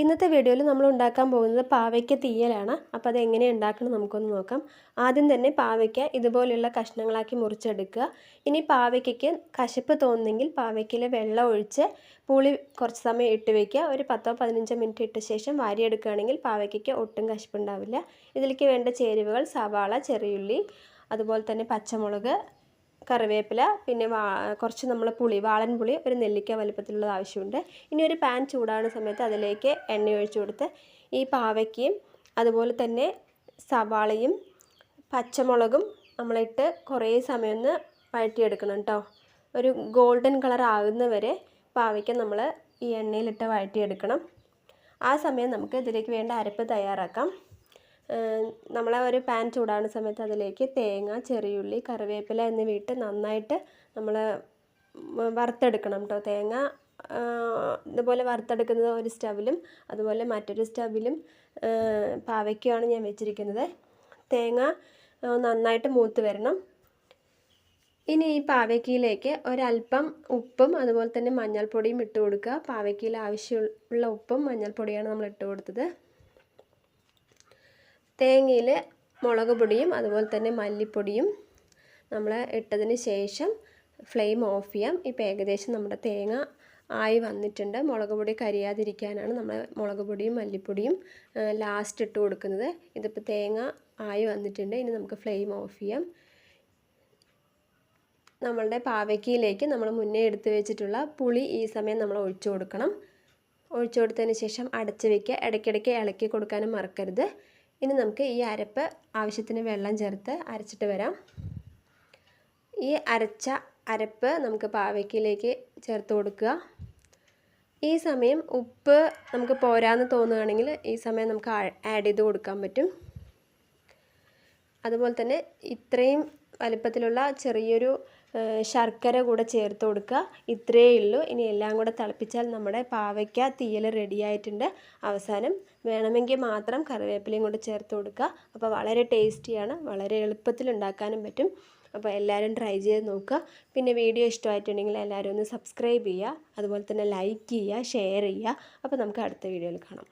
ഇന്നത്തെ വീഡിയോയിൽ നമ്മൾ ഉണ്ടാക്കാൻ പോകുന്നത് പാവയ്ക്ക തീയലാണ്. അപ്പോൾ അത് എങ്ങനെ ഉണ്ടാക്കണം നമുക്കൊന്ന് നോക്കാം. ആദ്യം തന്നെ പാവയ്ക്ക ഇതുപോലെയുള്ള കഷ്ണങ്ങളാക്കി മുറിച്ചെടുക്കുക. ഇനി പാവയ്ക്കയ്ക്ക് കശപ്പ് തോന്നുന്നെങ്കിൽ പാവയ്ക്കയിൽ വെള്ളം ഒഴിച്ച് പുളി കുറച്ച് സമയം ഇട്ട് വയ്ക്കുക ഒരു പത്തോ പതിനഞ്ചോ മിനിറ്റ് ഇട്ട ശേഷം വാരിയെടുക്കുകയാണെങ്കിൽ പാവയ്ക്കയ്ക്ക് ഒട്ടും കശപ്പുണ്ടാവില്ല ഇതിലേക്ക് വേണ്ട ചേരുവകൾ സവാള ചെറിയുള്ളി അതുപോലെ തന്നെ പച്ചമുളക് കറിവേപ്പില പിന്നെ വാ കുറച്ച് നമ്മൾ പുളി വാളൻ പുളി ഒരു നെല്ലിക്ക വലുപ്പത്തിലുള്ളത് ആവശ്യമുണ്ട്. ഇനി ഒരു പാൻ ചൂടാകുന്ന സമയത്ത് അതിലേക്ക് എണ്ണ ഒഴിച്ചു കൊടുത്ത് ഈ പാവയ്ക്കയും അതുപോലെ തന്നെ സവാളയും പച്ചമുളകും നമ്മളിട്ട് കുറേ സമയം ഒന്ന് വഴറ്റിയെടുക്കണം കേട്ടോ. ഒരു ഗോൾഡൻ കളർ ആകുന്നവരെ പാവയ്ക്ക നമ്മൾ ഈ എണ്ണയിലിട്ട് വഴറ്റിയെടുക്കണം. ആ സമയം നമുക്ക് ഇതിലേക്ക് വേണ്ട അരപ്പ് തയ്യാറാക്കാം. നമ്മൾ ഒരു പാൻ ചൂടാകുന്ന സമയത്ത് അതിലേക്ക് തേങ്ങ ചെറിയുള്ളി കറിവേപ്പില എന്നിവയിട്ട് നന്നായിട്ട് നമ്മൾ വറുത്തെടുക്കണം കേട്ടോ തേങ്ങ ഇതുപോലെ വറുത്തെടുക്കുന്നത് ഒരു സ്റ്റവിലും അതുപോലെ മറ്റൊരു സ്റ്റവിലും പാവയ്ക്കുമാണ് ഞാൻ വെച്ചിരിക്കുന്നത്. തേങ്ങ നന്നായിട്ട് മൂത്ത് വരണം. ഇനി ഈ പാവയ്ക്കയിലേക്ക് ഒരല്പം ഉപ്പും അതുപോലെ തന്നെ മഞ്ഞൾപ്പൊടിയും ഇട്ട് കൊടുക്കുക. പാവയ്ക്കയിൽ ആവശ്യമുള്ള ഉപ്പും മഞ്ഞൾപ്പൊടിയാണ് നമ്മൾ ഇട്ട് കൊടുത്തത്. തേങ്ങയിൽ മുളക് പൊടിയും അതുപോലെ തന്നെ മല്ലിപ്പൊടിയും നമ്മൾ ഇട്ടതിന് ശേഷം ഫ്ലെയിം ഓഫ് ചെയ്യാം. ഇപ്പോൾ ഏകദേശം നമ്മുടെ തേങ്ങ ആയി വന്നിട്ടുണ്ട്. മുളക് പൊടി കരിയാതിരിക്കാനാണ് നമ്മൾ മുളക് പൊടിയും മല്ലിപ്പൊടിയും ലാസ്റ്റ് ഇട്ട് കൊടുക്കുന്നത്. ഇതിപ്പോൾ തേങ്ങ ആയി വന്നിട്ടുണ്ട്. ഇനി നമുക്ക് ഫ്ലെയിം ഓഫ് ചെയ്യാം. നമ്മളുടെ പാവയ്ക്കയിലേക്ക് നമ്മൾ മുന്നേ എടുത്ത് വെച്ചിട്ടുള്ള പുളി ഈ സമയം നമ്മൾ ഒഴിച്ചു കൊടുക്കണം. ഒഴിച്ചു കൊടുത്തതിന് ശേഷം അടച്ചു വയ്ക്കുക ഇടയ്ക്കിടയ്ക്ക് ഇളക്കി കൊടുക്കാനും മറക്കരുത്. ഇനി നമുക്ക് ഈ അരപ്പ് ആവശ്യത്തിന് വെള്ളം ചേർത്ത് അരച്ചിട്ട് വരാം. ഈ അരച്ച അരപ്പ് നമുക്ക് പാവയ്ക്കയിലേക്ക് ചേർത്ത് കൊടുക്കുക. ഈ സമയം ഉപ്പ് നമുക്ക് പോരാന്ന് തോന്നുകയാണെങ്കിൽ ഈ സമയം നമുക്ക് ആഡ് ചെയ്ത് കൊടുക്കാൻ പറ്റും. അതുപോലെ തന്നെ ഇത്രയും വലിപ്പത്തിലുള്ള ചെറിയൊരു ശർക്കര കൂടെ ചേർത്ത് കൊടുക്കുക. ഇത്രയേ ഉള്ളൂ. ഇനി എല്ലാം കൂടെ തിളപ്പിച്ചാൽ നമ്മുടെ പാവയ്ക്ക തീയൽ റെഡിയായിട്ടുണ്ട് അവസാനം വേണമെങ്കിൽ മാത്രം കറിവേപ്പിലയും കൂടെ ചേർത്ത് കൊടുക്കുക. അപ്പോൾ വളരെ ടേസ്റ്റിയാണ് വളരെ എളുപ്പത്തിൽ ഉണ്ടാക്കാനും പറ്റും. അപ്പോൾ എല്ലാവരും ട്രൈ ചെയ്ത് നോക്കുക. പിന്നെ വീഡിയോ ഇഷ്ടമായിട്ടുണ്ടെങ്കിൽ എല്ലാവരും ഒന്ന് സബ്സ്ക്രൈബ് ചെയ്യുക. അതുപോലെ തന്നെ ലൈക്ക് ചെയ്യുക ഷെയർ ചെയ്യുക. അപ്പോൾ നമുക്ക് അടുത്ത വീഡിയോയിൽ കാണാം.